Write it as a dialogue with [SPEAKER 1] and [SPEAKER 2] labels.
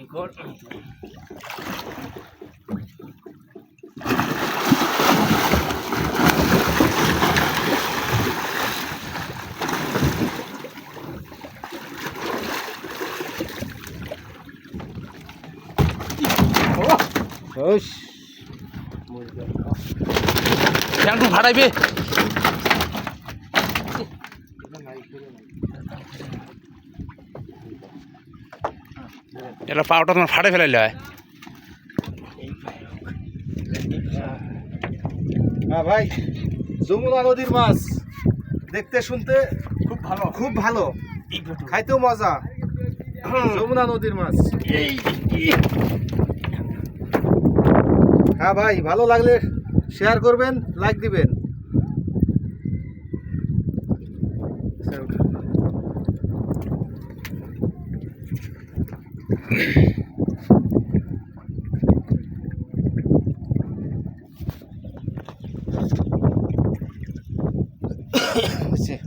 [SPEAKER 1] 이걸 어이씨. 양동 바람이. এটা পাওটা তোমার ফাটে ফেলাইলে হয়।
[SPEAKER 2] হ্যাঁ ভাই যমুনা নদীর মাছ। দেখতে শুনতে
[SPEAKER 1] খুব ভালো।
[SPEAKER 2] খুব ভালো। খাইতেও মজা। যমুনা নদীর মাছ। হ্যাঁ ভাই ভালো লাগলে শেয়ার করবেন লাইক দিবেন। Sí。